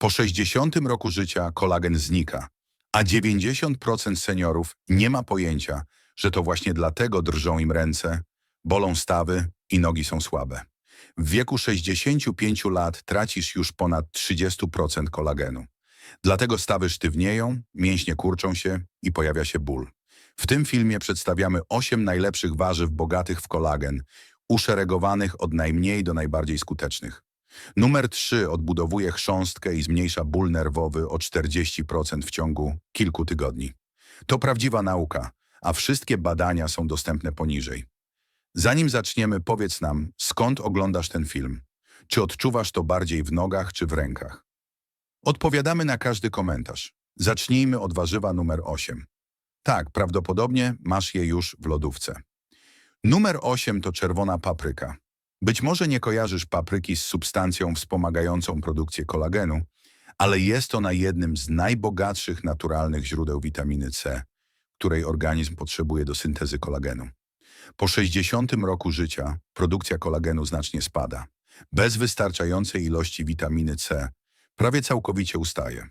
Po 60 roku życia kolagen znika, a 90% seniorów nie ma pojęcia, że to właśnie dlatego drżą im ręce, bolą stawy i nogi są słabe. W wieku 65 lat tracisz już ponad 30% kolagenu. Dlatego stawy sztywnieją, mięśnie kurczą się i pojawia się ból. W tym filmie przedstawiamy 8 najlepszych warzyw bogatych w kolagen, uszeregowanych od najmniej do najbardziej skutecznych. Numer 3 odbudowuje chrząstkę i zmniejsza ból nerwowy o 40% w ciągu kilku tygodni. To prawdziwa nauka, a wszystkie badania są dostępne poniżej. Zanim zaczniemy, powiedz nam, skąd oglądasz ten film? Czy odczuwasz to bardziej w nogach czy w rękach? Odpowiadamy na każdy komentarz. Zacznijmy od warzywa numer 8. Tak, prawdopodobnie masz je już w lodówce. Numer 8 to czerwona papryka. Być może nie kojarzysz papryki z substancją wspomagającą produkcję kolagenu, ale jest ona jednym z najbogatszych naturalnych źródeł witaminy C, której organizm potrzebuje do syntezy kolagenu. Po 60 roku życia produkcja kolagenu znacznie spada. Bez wystarczającej ilości witaminy C prawie całkowicie ustaje.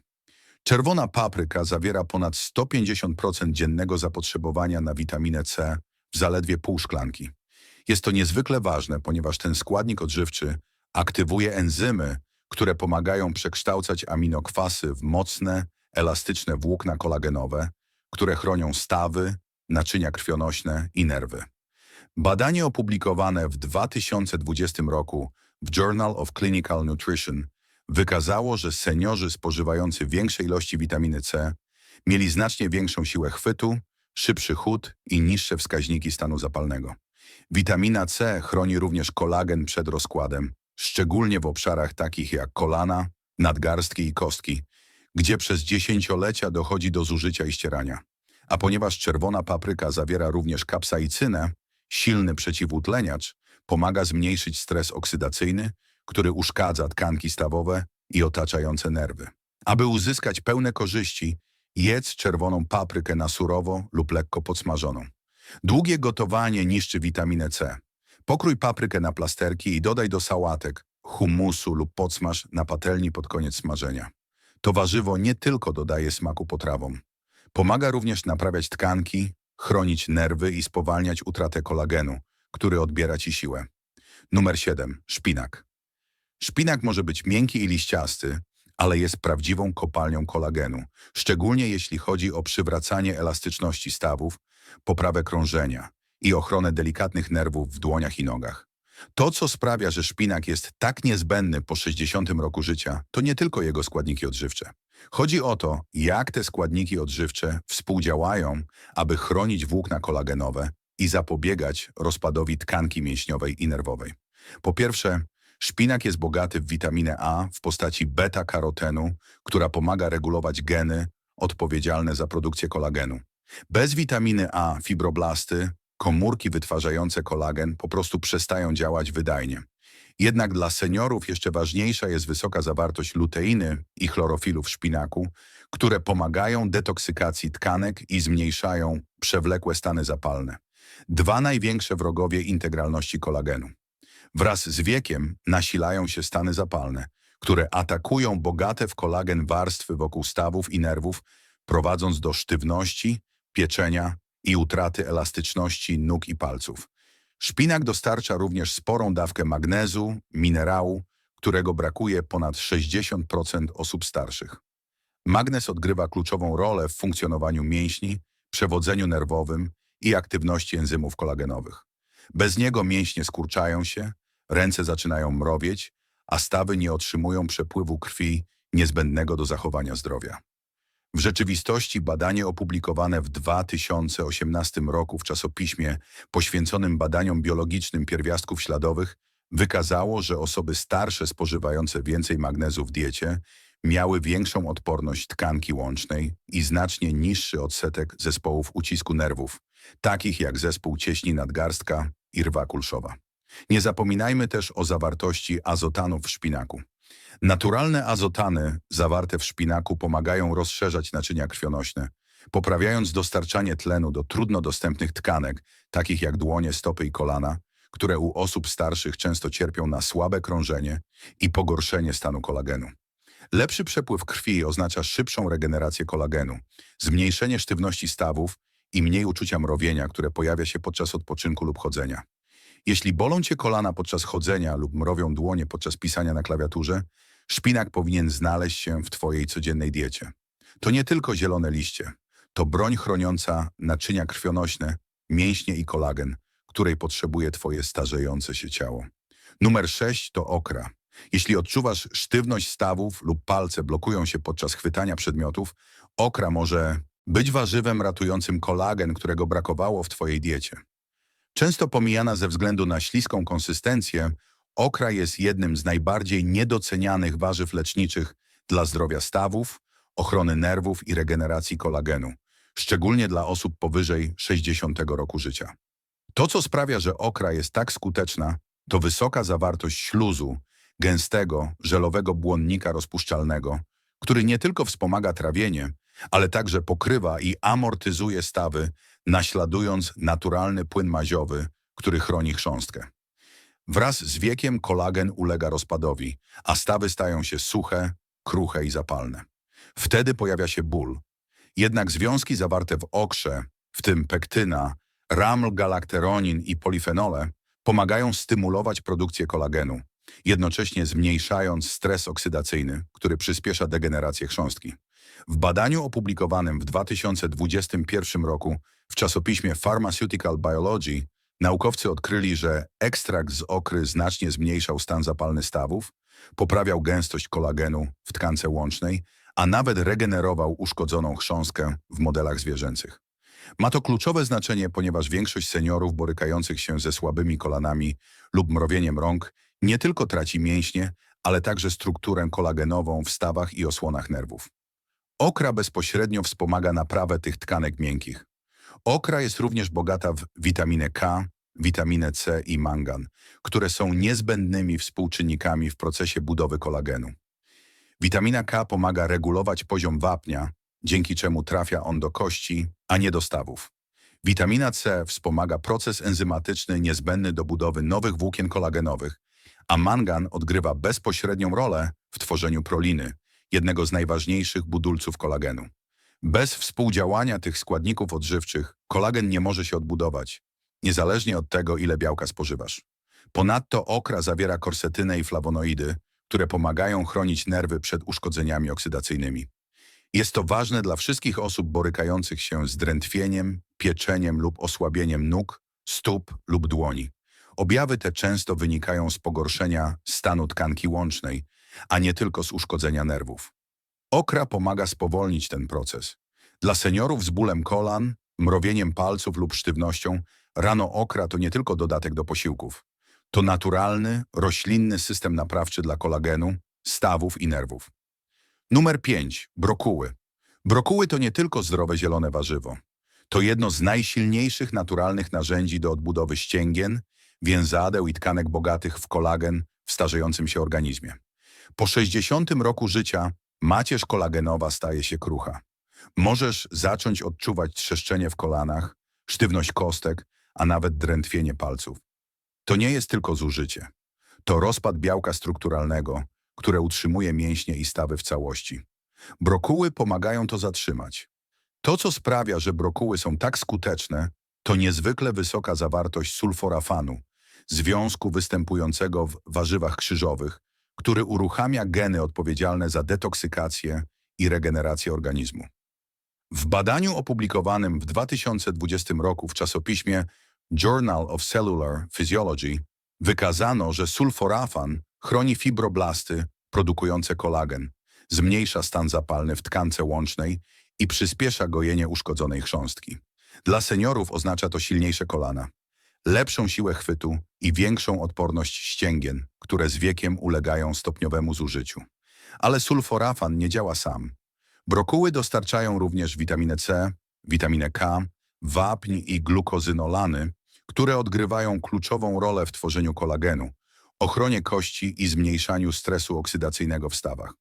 Czerwona papryka zawiera ponad 150% dziennego zapotrzebowania na witaminę C w zaledwie pół szklanki. Jest to niezwykle ważne, ponieważ ten składnik odżywczy aktywuje enzymy, które pomagają przekształcać aminokwasy w mocne, elastyczne włókna kolagenowe, które chronią stawy, naczynia krwionośne i nerwy. Badanie opublikowane w 2020 roku w Journal of Clinical Nutrition wykazało, że seniorzy spożywający większe ilości witaminy C mieli znacznie większą siłę chwytu, szybszy chód i niższe wskaźniki stanu zapalnego. Witamina C chroni również kolagen przed rozkładem, szczególnie w obszarach takich jak kolana, nadgarstki i kostki, gdzie przez dziesięciolecia dochodzi do zużycia i ścierania. A ponieważ czerwona papryka zawiera również kapsaicynę, silny przeciwutleniacz, pomaga zmniejszyć stres oksydacyjny, który uszkadza tkanki stawowe i otaczające nerwy. Aby uzyskać pełne korzyści, jedz czerwoną paprykę na surowo lub lekko podsmażoną. Długie gotowanie niszczy witaminę C. Pokrój paprykę na plasterki i dodaj do sałatek, humusu lub podsmaż na patelni pod koniec smażenia. To warzywo nie tylko dodaje smaku potrawom. Pomaga również naprawiać tkanki, chronić nerwy i spowalniać utratę kolagenu, który odbiera ci siłę. Numer 7. Szpinak. Szpinak może być miękki i liściasty, ale jest prawdziwą kopalnią kolagenu, szczególnie jeśli chodzi o przywracanie elastyczności stawów, poprawę krążenia i ochronę delikatnych nerwów w dłoniach i nogach. To, co sprawia, że szpinak jest tak niezbędny po 60 roku życia, to nie tylko jego składniki odżywcze. Chodzi o to, jak te składniki odżywcze współdziałają, aby chronić włókna kolagenowe i zapobiegać rozpadowi tkanki mięśniowej i nerwowej. Po pierwsze, szpinak jest bogaty w witaminę A w postaci beta-karotenu, która pomaga regulować geny odpowiedzialne za produkcję kolagenu. Bez witaminy A fibroblasty, komórki wytwarzające kolagen po prostu przestają działać wydajnie. Jednak dla seniorów jeszcze ważniejsza jest wysoka zawartość luteiny i chlorofilu w szpinaku, które pomagają detoksykacji tkanek i zmniejszają przewlekłe stany zapalne. Dwa największe wrogowie integralności kolagenu. Wraz z wiekiem nasilają się stany zapalne, które atakują bogate w kolagen warstwy wokół stawów i nerwów, prowadząc do sztywności, pieczenia i utraty elastyczności nóg i palców. Szpinak dostarcza również sporą dawkę magnezu, minerału, którego brakuje ponad 60% osób starszych. Magnez odgrywa kluczową rolę w funkcjonowaniu mięśni, przewodzeniu nerwowym i aktywności enzymów kolagenowych. Bez niego mięśnie skurczają się, ręce zaczynają mrowieć, a stawy nie otrzymują przepływu krwi niezbędnego do zachowania zdrowia. W rzeczywistości badanie opublikowane w 2018 roku w czasopiśmie poświęconym badaniom biologicznym pierwiastków śladowych wykazało, że osoby starsze spożywające więcej magnezu w diecie miały większą odporność tkanki łącznej i znacznie niższy odsetek zespołów ucisku nerwów, takich jak zespół cieśni nadgarstka i rwa kulszowa. Nie zapominajmy też o zawartości azotanów w szpinaku. Naturalne azotany zawarte w szpinaku pomagają rozszerzać naczynia krwionośne, poprawiając dostarczanie tlenu do trudno dostępnych tkanek, takich jak dłonie, stopy i kolana, które u osób starszych często cierpią na słabe krążenie i pogorszenie stanu kolagenu. Lepszy przepływ krwi oznacza szybszą regenerację kolagenu, zmniejszenie sztywności stawów i mniej uczucia mrowienia, które pojawia się podczas odpoczynku lub chodzenia. Jeśli bolą cię kolana podczas chodzenia lub mrowią dłonie podczas pisania na klawiaturze, szpinak powinien znaleźć się w twojej codziennej diecie. To nie tylko zielone liście, to broń chroniąca naczynia krwionośne, mięśnie i kolagen, której potrzebuje twoje starzejące się ciało. Numer 6 to okra. Jeśli odczuwasz sztywność stawów lub palce blokują się podczas chwytania przedmiotów, okra może być warzywem ratującym kolagen, którego brakowało w twojej diecie. Często pomijana ze względu na śliską konsystencję, okra jest jednym z najbardziej niedocenianych warzyw leczniczych dla zdrowia stawów, ochrony nerwów i regeneracji kolagenu, szczególnie dla osób powyżej 60 roku życia. To, co sprawia, że okra jest tak skuteczna, to wysoka zawartość śluzu, gęstego, żelowego błonnika rozpuszczalnego, który nie tylko wspomaga trawienie, ale także pokrywa i amortyzuje stawy, naśladując naturalny płyn maziowy, który chroni chrząstkę. Wraz z wiekiem kolagen ulega rozpadowi, a stawy stają się suche, kruche i zapalne. Wtedy pojawia się ból. Jednak związki zawarte w okrze, w tym pektyna, raml-galakteronin i polifenole, pomagają stymulować produkcję kolagenu, jednocześnie zmniejszając stres oksydacyjny, który przyspiesza degenerację chrząstki. W badaniu opublikowanym w 2021 roku w czasopiśmie Pharmaceutical Biology naukowcy odkryli, że ekstrakt z okry znacznie zmniejszał stan zapalny stawów, poprawiał gęstość kolagenu w tkance łącznej, a nawet regenerował uszkodzoną chrząstkę w modelach zwierzęcych. Ma to kluczowe znaczenie, ponieważ większość seniorów borykających się ze słabymi kolanami lub mrowieniem rąk nie tylko traci mięśnie, ale także strukturę kolagenową w stawach i osłonach nerwów. Okra bezpośrednio wspomaga naprawę tych tkanek miękkich. Okra jest również bogata w witaminę K, witaminę C i mangan, które są niezbędnymi współczynnikami w procesie budowy kolagenu. Witamina K pomaga regulować poziom wapnia, dzięki czemu trafia on do kości, a nie do stawów. Witamina C wspomaga proces enzymatyczny niezbędny do budowy nowych włókien kolagenowych, a mangan odgrywa bezpośrednią rolę w tworzeniu proliny, jednego z najważniejszych budulców kolagenu. Bez współdziałania tych składników odżywczych kolagen nie może się odbudować, niezależnie od tego, ile białka spożywasz. Ponadto okra zawiera korsetynę i flawonoidy, które pomagają chronić nerwy przed uszkodzeniami oksydacyjnymi. Jest to ważne dla wszystkich osób borykających się z drętwieniem, pieczeniem lub osłabieniem nóg, stóp lub dłoni. Objawy te często wynikają z pogorszenia stanu tkanki łącznej, a nie tylko z uszkodzenia nerwów. Okra pomaga spowolnić ten proces. Dla seniorów z bólem kolan, mrowieniem palców lub sztywnością, rano okra to nie tylko dodatek do posiłków. To naturalny, roślinny system naprawczy dla kolagenu, stawów i nerwów. Numer 5. Brokuły. Brokuły to nie tylko zdrowe zielone warzywo. To jedno z najsilniejszych naturalnych narzędzi do odbudowy ścięgien, więzadeł i tkanek bogatych w kolagen w starzejącym się organizmie. Po 60 roku życia macierz kolagenowa staje się krucha. Możesz zacząć odczuwać trzeszczenie w kolanach, sztywność kostek, a nawet drętwienie palców. To nie jest tylko zużycie. To rozpad białka strukturalnego, które utrzymuje mięśnie i stawy w całości. Brokuły pomagają to zatrzymać. To, co sprawia, że brokuły są tak skuteczne, to niezwykle wysoka zawartość sulforafanu, związku występującego w warzywach krzyżowych, który uruchamia geny odpowiedzialne za detoksykację i regenerację organizmu. W badaniu opublikowanym w 2020 roku w czasopiśmie Journal of Cellular Physiology wykazano, że sulforafan chroni fibroblasty produkujące kolagen, zmniejsza stan zapalny w tkance łącznej i przyspiesza gojenie uszkodzonej chrząstki. Dla seniorów oznacza to silniejsze kolana, lepszą siłę chwytu i większą odporność ścięgien, które z wiekiem ulegają stopniowemu zużyciu. Ale sulforafan nie działa sam. Brokuły dostarczają również witaminę C, witaminę K, wapń i glukozynolany, które odgrywają kluczową rolę w tworzeniu kolagenu, ochronie kości i zmniejszaniu stresu oksydacyjnego w stawach.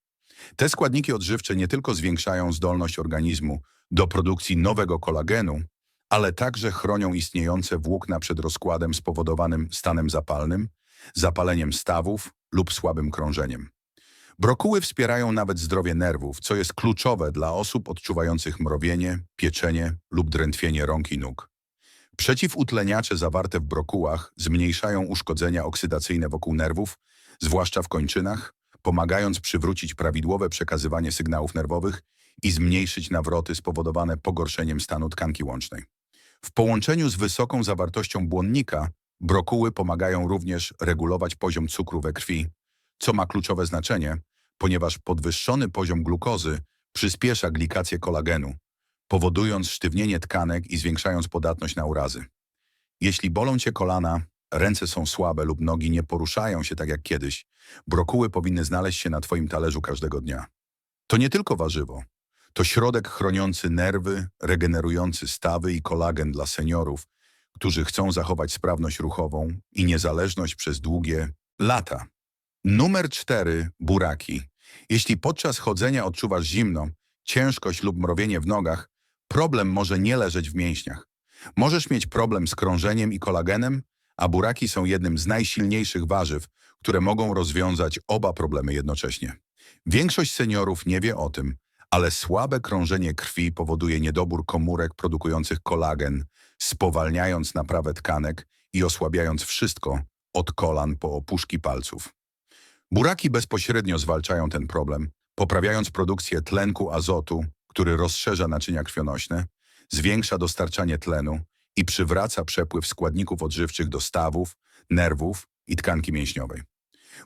Te składniki odżywcze nie tylko zwiększają zdolność organizmu do produkcji nowego kolagenu, ale także chronią istniejące włókna przed rozkładem spowodowanym stanem zapalnym, zapaleniem stawów lub słabym krążeniem. Brokuły wspierają nawet zdrowie nerwów, co jest kluczowe dla osób odczuwających mrowienie, pieczenie lub drętwienie rąk i nóg. Przeciwutleniacze zawarte w brokułach zmniejszają uszkodzenia oksydacyjne wokół nerwów, zwłaszcza w kończynach, pomagając przywrócić prawidłowe przekazywanie sygnałów nerwowych i zmniejszyć nawroty spowodowane pogorszeniem stanu tkanki łącznej. W połączeniu z wysoką zawartością błonnika, brokuły pomagają również regulować poziom cukru we krwi, co ma kluczowe znaczenie, ponieważ podwyższony poziom glukozy przyspiesza glikację kolagenu, powodując sztywnienie tkanek i zwiększając podatność na urazy. Jeśli bolą cię kolana, ręce są słabe lub nogi nie poruszają się tak jak kiedyś, brokuły powinny znaleźć się na twoim talerzu każdego dnia. To nie tylko warzywo. To środek chroniący nerwy, regenerujący stawy i kolagen dla seniorów, którzy chcą zachować sprawność ruchową i niezależność przez długie lata. Numer 4. Buraki. Jeśli podczas chodzenia odczuwasz zimno, ciężkość lub mrowienie w nogach, problem może nie leżeć w mięśniach. Możesz mieć problem z krążeniem i kolagenem, a buraki są jednym z najsilniejszych warzyw, które mogą rozwiązać oba problemy jednocześnie. Większość seniorów nie wie o tym, ale słabe krążenie krwi powoduje niedobór komórek produkujących kolagen, spowalniając naprawę tkanek i osłabiając wszystko od kolan po opuszki palców. Buraki bezpośrednio zwalczają ten problem, poprawiając produkcję tlenku azotu, który rozszerza naczynia krwionośne, zwiększa dostarczanie tlenu i przywraca przepływ składników odżywczych do stawów, nerwów i tkanki mięśniowej.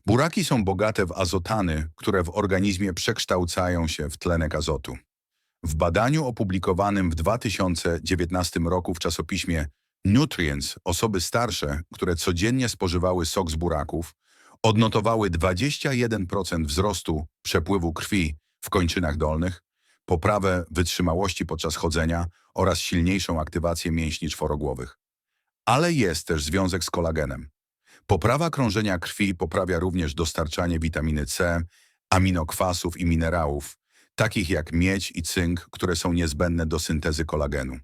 Buraki są bogate w azotany, które w organizmie przekształcają się w tlenek azotu. W badaniu opublikowanym w 2019 roku w czasopiśmie Nutrients osoby starsze, które codziennie spożywały sok z buraków, odnotowały 21% wzrostu przepływu krwi w kończynach dolnych, poprawę wytrzymałości podczas chodzenia oraz silniejszą aktywację mięśni czworogłowych. Ale jest też związek z kolagenem. Poprawa krążenia krwi poprawia również dostarczanie witaminy C, aminokwasów i minerałów, takich jak miedź i cynk, które są niezbędne do syntezy kolagenu.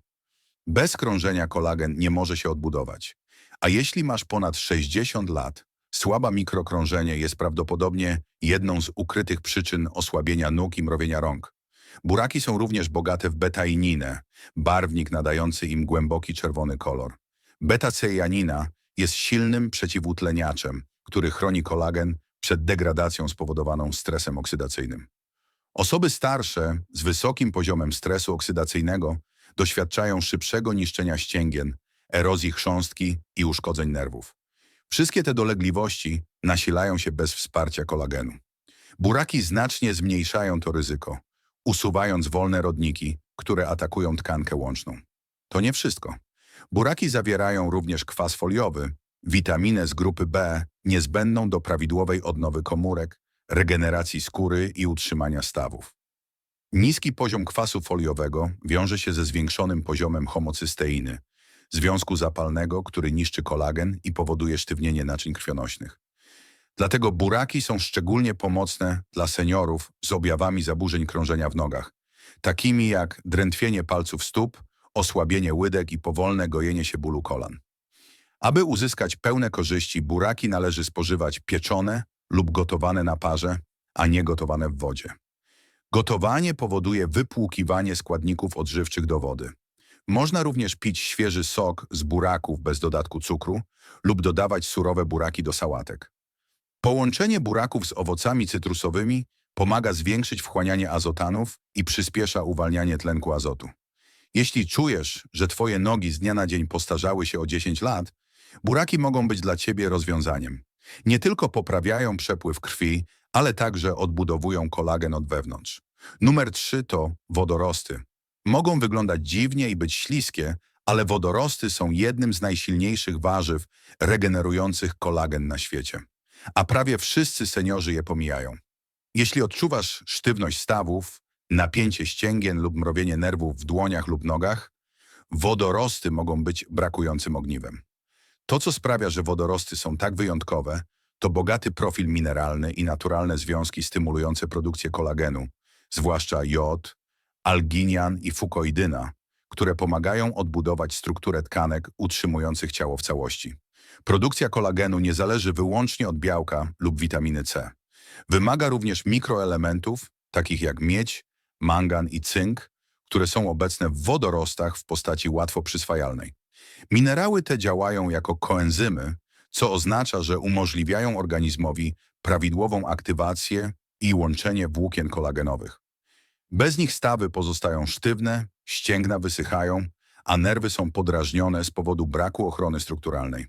Bez krążenia kolagen nie może się odbudować. A jeśli masz ponad 60 lat, słaba mikrokrążenie jest prawdopodobnie jedną z ukrytych przyczyn osłabienia nóg i mrowienia rąk. Buraki są również bogate w betaininę, barwnik nadający im głęboki czerwony kolor. Beta-cejanina jest silnym przeciwutleniaczem, który chroni kolagen przed degradacją spowodowaną stresem oksydacyjnym. Osoby starsze z wysokim poziomem stresu oksydacyjnego doświadczają szybszego niszczenia ścięgien, erozji chrząstki i uszkodzeń nerwów. Wszystkie te dolegliwości nasilają się bez wsparcia kolagenu. Buraki znacznie zmniejszają to ryzyko, usuwając wolne rodniki, które atakują tkankę łączną. To nie wszystko. Buraki zawierają również kwas foliowy, witaminę z grupy B, niezbędną do prawidłowej odnowy komórek, regeneracji skóry i utrzymania stawów. Niski poziom kwasu foliowego wiąże się ze zwiększonym poziomem homocysteiny, związku zapalnego, który niszczy kolagen i powoduje sztywnienie naczyń krwionośnych. Dlatego buraki są szczególnie pomocne dla seniorów z objawami zaburzeń krążenia w nogach, takimi jak drętwienie palców stóp, osłabienie łydek i powolne gojenie się bólu kolan. Aby uzyskać pełne korzyści, buraki należy spożywać pieczone lub gotowane na parze, a nie gotowane w wodzie. Gotowanie powoduje wypłukiwanie składników odżywczych do wody. Można również pić świeży sok z buraków bez dodatku cukru lub dodawać surowe buraki do sałatek. Połączenie buraków z owocami cytrusowymi pomaga zwiększyć wchłanianie azotanów i przyspiesza uwalnianie tlenku azotu. Jeśli czujesz, że twoje nogi z dnia na dzień postarzały się o 10 lat, buraki mogą być dla ciebie rozwiązaniem. Nie tylko poprawiają przepływ krwi, ale także odbudowują kolagen od wewnątrz. Numer 3 to wodorosty. Mogą wyglądać dziwnie i być śliskie, ale wodorosty są jednym z najsilniejszych warzyw regenerujących kolagen na świecie. A prawie wszyscy seniorzy je pomijają. Jeśli odczuwasz sztywność stawów, napięcie ścięgien lub mrowienie nerwów w dłoniach lub nogach, wodorosty mogą być brakującym ogniwem. To, co sprawia, że wodorosty są tak wyjątkowe, to bogaty profil mineralny i naturalne związki stymulujące produkcję kolagenu, zwłaszcza jod, alginian i fukoidyna, które pomagają odbudować strukturę tkanek utrzymujących ciało w całości. Produkcja kolagenu nie zależy wyłącznie od białka lub witaminy C. Wymaga również mikroelementów, takich jak miedź, mangan i cynk, które są obecne w wodorostach w postaci łatwo przyswajalnej. Minerały te działają jako koenzymy, co oznacza, że umożliwiają organizmowi prawidłową aktywację i łączenie włókien kolagenowych. Bez nich stawy pozostają sztywne, ścięgna wysychają, a nerwy są podrażnione z powodu braku ochrony strukturalnej.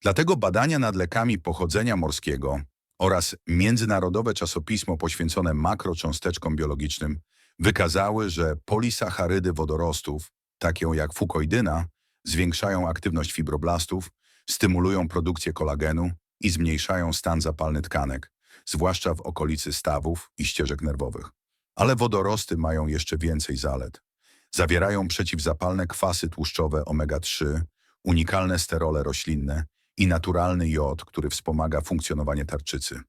Dlatego badania nad lekami pochodzenia morskiego oraz międzynarodowe czasopismo poświęcone makrocząsteczkom biologicznym wykazały, że polisacharydy wodorostów, takie jak fukoidyna, zwiększają aktywność fibroblastów, stymulują produkcję kolagenu i zmniejszają stan zapalny tkanek, zwłaszcza w okolicy stawów i ścieżek nerwowych. Ale wodorosty mają jeszcze więcej zalet. Zawierają przeciwzapalne kwasy tłuszczowe omega-3, unikalne sterole roślinne i naturalny jod, który wspomaga funkcjonowanie tarczycy.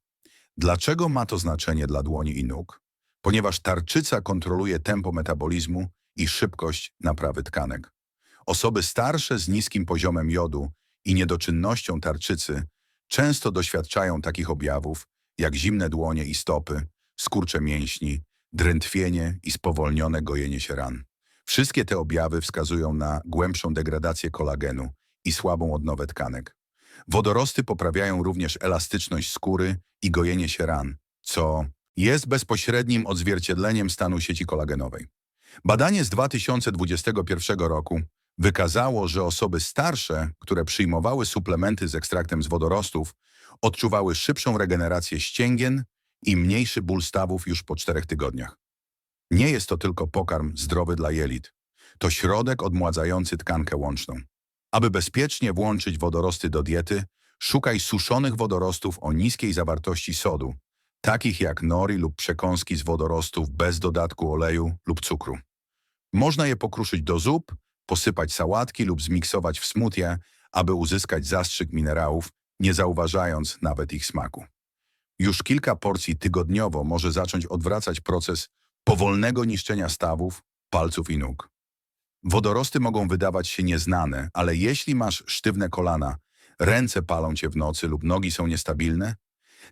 Dlaczego ma to znaczenie dla dłoni i nóg? Ponieważ tarczyca kontroluje tempo metabolizmu i szybkość naprawy tkanek. Osoby starsze z niskim poziomem jodu i niedoczynnością tarczycy często doświadczają takich objawów jak zimne dłonie i stopy, skurcze mięśni, drętwienie i spowolnione gojenie się ran. Wszystkie te objawy wskazują na głębszą degradację kolagenu i słabą odnowę tkanek. Wodorosty poprawiają również elastyczność skóry i gojenie się ran, co jest bezpośrednim odzwierciedleniem stanu sieci kolagenowej. Badanie z 2021 roku wykazało, że osoby starsze, które przyjmowały suplementy z ekstraktem z wodorostów, odczuwały szybszą regenerację ścięgien i mniejszy ból stawów już po czterech tygodniach. Nie jest to tylko pokarm zdrowy dla jelit. To środek odmładzający tkankę łączną. Aby bezpiecznie włączyć wodorosty do diety, szukaj suszonych wodorostów o niskiej zawartości sodu, takich jak nori lub przekąski z wodorostów bez dodatku oleju lub cukru. Można je pokruszyć do zup, posypać sałatki lub zmiksować w smoothie, aby uzyskać zastrzyk minerałów, nie zauważając nawet ich smaku. Już kilka porcji tygodniowo może zacząć odwracać proces powolnego niszczenia stawów, palców i nóg. Wodorosty mogą wydawać się nieznane, ale jeśli masz sztywne kolana, ręce palą cię w nocy lub nogi są niestabilne,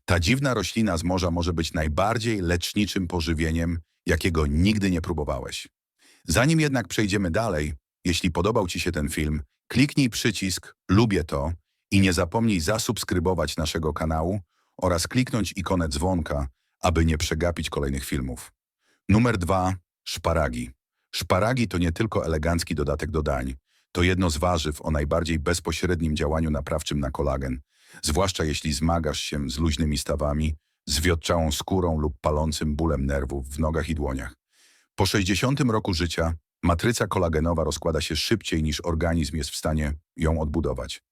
ta dziwna roślina z morza może być najbardziej leczniczym pożywieniem, jakiego nigdy nie próbowałeś. Zanim jednak przejdziemy dalej, jeśli podobał Ci się ten film, kliknij przycisk Lubię to i nie zapomnij zasubskrybować naszego kanału oraz kliknąć ikonę dzwonka, aby nie przegapić kolejnych filmów. Numer dwa. Szparagi. Szparagi to nie tylko elegancki dodatek do dań. To jedno z warzyw o najbardziej bezpośrednim działaniu naprawczym na kolagen, zwłaszcza jeśli zmagasz się z luźnymi stawami, zwiotczałą skórą lub palącym bólem nerwów w nogach i dłoniach. Po 60 roku życia matryca kolagenowa rozkłada się szybciej niż organizm jest w stanie ją odbudować.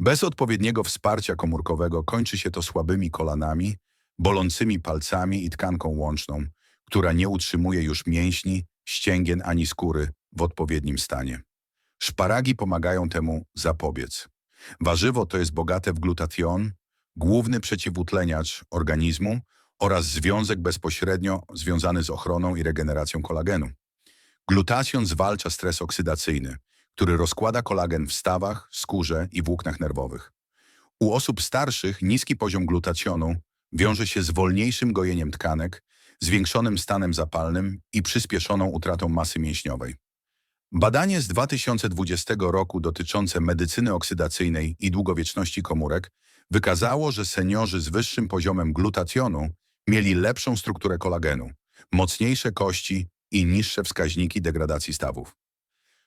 Bez odpowiedniego wsparcia komórkowego kończy się to słabymi kolanami, bolącymi palcami i tkanką łączną, która nie utrzymuje już mięśni, ścięgien ani skóry w odpowiednim stanie. Szparagi pomagają temu zapobiec. Warzywo to jest bogate w glutation, główny przeciwutleniacz organizmu oraz związek bezpośrednio związany z ochroną i regeneracją kolagenu. Glutation zwalcza stres oksydacyjny, który rozkłada kolagen w stawach, skórze i włóknach nerwowych. U osób starszych niski poziom glutationu wiąże się z wolniejszym gojeniem tkanek, zwiększonym stanem zapalnym i przyspieszoną utratą masy mięśniowej. Badanie z 2020 roku dotyczące medycyny oksydacyjnej i długowieczności komórek wykazało, że seniorzy z wyższym poziomem glutationu mieli lepszą strukturę kolagenu, mocniejsze kości i niższe wskaźniki degradacji stawów.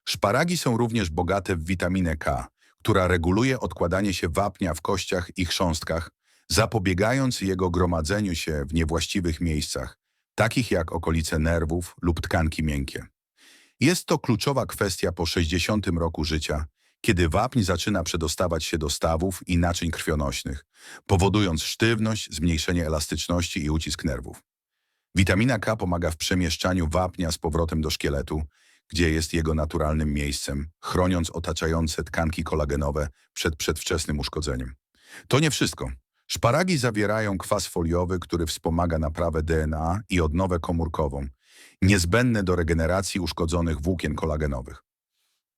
Szparagi są również bogate w witaminę K, która reguluje odkładanie się wapnia w kościach i chrząstkach, zapobiegając jego gromadzeniu się w niewłaściwych miejscach, takich jak okolice nerwów lub tkanki miękkie. Jest to kluczowa kwestia po 60 roku życia, kiedy wapń zaczyna przedostawać się do stawów i naczyń krwionośnych, powodując sztywność, zmniejszenie elastyczności i ucisk nerwów. Witamina K pomaga w przemieszczaniu wapnia z powrotem do szkieletu, gdzie jest jego naturalnym miejscem, chroniąc otaczające tkanki kolagenowe przed przedwczesnym uszkodzeniem. To nie wszystko. Szparagi zawierają kwas foliowy, który wspomaga naprawę DNA i odnowę komórkową, niezbędne do regeneracji uszkodzonych włókien kolagenowych.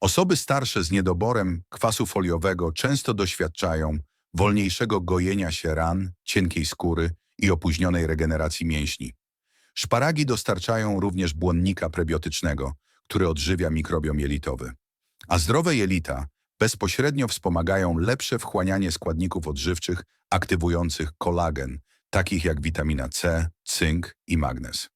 Osoby starsze z niedoborem kwasu foliowego często doświadczają wolniejszego gojenia się ran, cienkiej skóry i opóźnionej regeneracji mięśni. Szparagi dostarczają również błonnika prebiotycznego, który odżywia mikrobiom jelitowy. A zdrowe jelita bezpośrednio wspomagają lepsze wchłanianie składników odżywczych aktywujących kolagen, takich jak witamina C, cynk i magnez.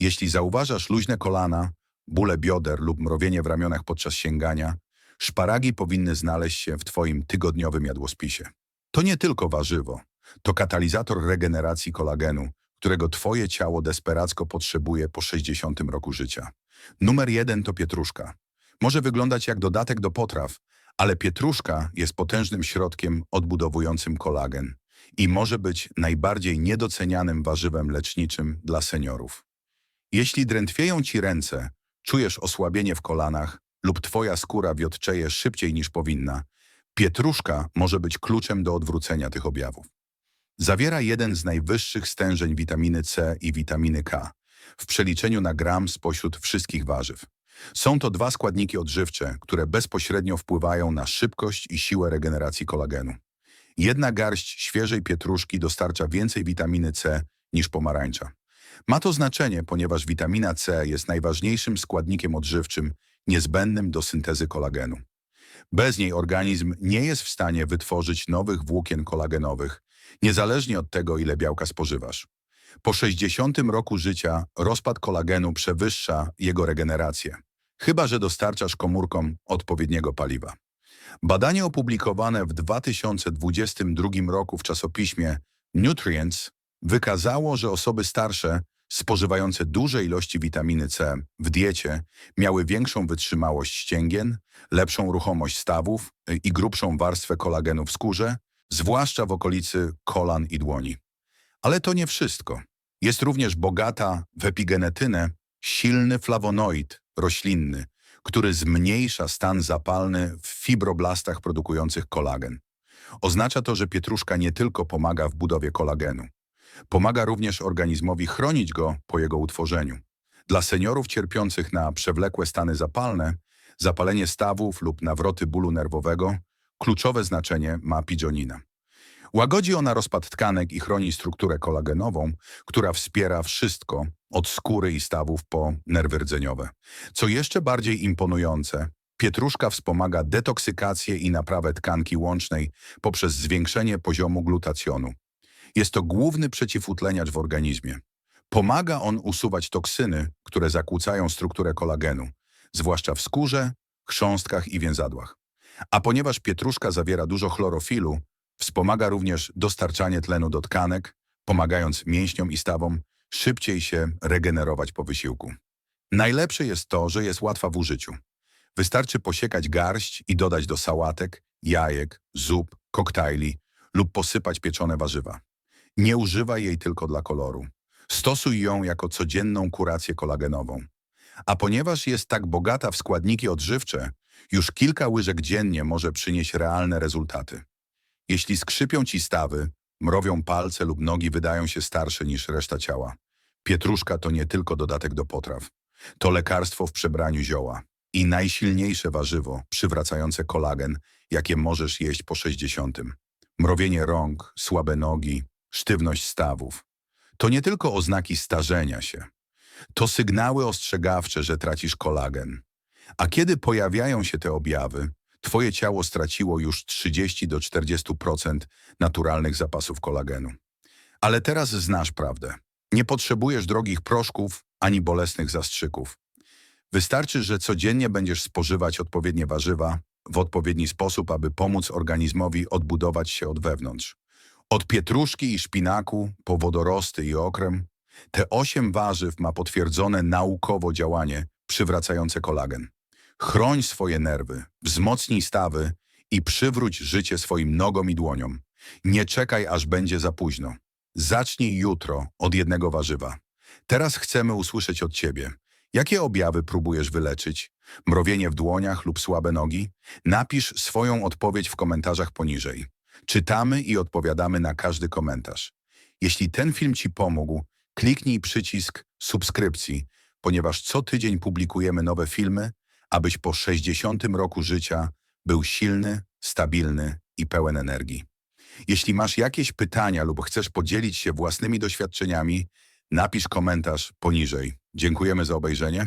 Jeśli zauważasz luźne kolana, bóle bioder lub mrowienie w ramionach podczas sięgania, szparagi powinny znaleźć się w Twoim tygodniowym jadłospisie. To nie tylko warzywo, to katalizator regeneracji kolagenu, którego Twoje ciało desperacko potrzebuje po 60 roku życia. Numer jeden to pietruszka. Może wyglądać jak dodatek do potraw, ale pietruszka jest potężnym środkiem odbudowującym kolagen i może być najbardziej niedocenianym warzywem leczniczym dla seniorów. Jeśli drętwieją Ci ręce, czujesz osłabienie w kolanach lub Twoja skóra wiotczeje szybciej niż powinna, pietruszka może być kluczem do odwrócenia tych objawów. Zawiera jeden z najwyższych stężeń witaminy C i witaminy K w przeliczeniu na gram spośród wszystkich warzyw. Są to dwa składniki odżywcze, które bezpośrednio wpływają na szybkość i siłę regeneracji kolagenu. Jedna garść świeżej pietruszki dostarcza więcej witaminy C niż pomarańcza. Ma to znaczenie, ponieważ witamina C jest najważniejszym składnikiem odżywczym niezbędnym do syntezy kolagenu. Bez niej organizm nie jest w stanie wytworzyć nowych włókien kolagenowych, niezależnie od tego, ile białka spożywasz. Po 60 roku życia rozpad kolagenu przewyższa jego regenerację, chyba że dostarczasz komórkom odpowiedniego paliwa. Badanie opublikowane w 2022 roku w czasopiśmie Nutrients wykazało, że osoby starsze spożywające duże ilości witaminy C w diecie miały większą wytrzymałość ścięgien, lepszą ruchomość stawów i grubszą warstwę kolagenu w skórze, zwłaszcza w okolicy kolan i dłoni. Ale to nie wszystko. Jest również bogata w epigenetynę silny flawonoid roślinny, który zmniejsza stan zapalny w fibroblastach produkujących kolagen. Oznacza to, że pietruszka nie tylko pomaga w budowie kolagenu. Pomaga również organizmowi chronić go po jego utworzeniu. Dla seniorów cierpiących na przewlekłe stany zapalne, zapalenie stawów lub nawroty bólu nerwowego, kluczowe znaczenie ma pijonina. Łagodzi ona rozpad tkanek i chroni strukturę kolagenową, która wspiera wszystko od skóry i stawów po nerwy rdzeniowe. Co jeszcze bardziej imponujące, pietruszka wspomaga detoksykację i naprawę tkanki łącznej poprzez zwiększenie poziomu glutacjonu. Jest to główny przeciwutleniacz w organizmie. Pomaga on usuwać toksyny, które zakłócają strukturę kolagenu, zwłaszcza w skórze, chrząstkach i więzadłach. A ponieważ pietruszka zawiera dużo chlorofilu, Wspomaga również dostarczanie tlenu do tkanek, pomagając mięśniom i stawom szybciej się regenerować po wysiłku. Najlepsze jest to, że jest łatwa w użyciu. Wystarczy posiekać garść i dodać do sałatek, jajek, zup, koktajli lub posypać pieczone warzywa. Nie używaj jej tylko dla koloru. Stosuj ją jako codzienną kurację kolagenową. A ponieważ jest tak bogata w składniki odżywcze, już kilka łyżek dziennie może przynieść realne rezultaty. Jeśli skrzypią ci stawy, mrowią palce lub nogi wydają się starsze niż reszta ciała. Pietruszka to nie tylko dodatek do potraw. To lekarstwo w przebraniu zioła i najsilniejsze warzywo przywracające kolagen, jakie możesz jeść po 60. Mrowienie rąk, słabe nogi, sztywność stawów. To nie tylko oznaki starzenia się. To sygnały ostrzegawcze, że tracisz kolagen. A kiedy pojawiają się te objawy, Twoje ciało straciło już 30 do 40% naturalnych zapasów kolagenu. Ale teraz znasz prawdę. Nie potrzebujesz drogich proszków ani bolesnych zastrzyków. Wystarczy, że codziennie będziesz spożywać odpowiednie warzywa w odpowiedni sposób, aby pomóc organizmowi odbudować się od wewnątrz. Od pietruszki i szpinaku po wodorosty i okrem, te osiem warzyw ma potwierdzone naukowo działanie przywracające kolagen. Chroń swoje nerwy, wzmocnij stawy i przywróć życie swoim nogom i dłoniom. Nie czekaj, aż będzie za późno. Zacznij jutro od jednego warzywa. Teraz chcemy usłyszeć od Ciebie. Jakie objawy próbujesz wyleczyć? Mrowienie w dłoniach lub słabe nogi? Napisz swoją odpowiedź w komentarzach poniżej. Czytamy i odpowiadamy na każdy komentarz. Jeśli ten film Ci pomógł, kliknij przycisk subskrypcji, ponieważ co tydzień publikujemy nowe filmy, abyś po 60 roku życia był silny, stabilny i pełen energii. Jeśli masz jakieś pytania lub chcesz podzielić się własnymi doświadczeniami, napisz komentarz poniżej. Dziękujemy za obejrzenie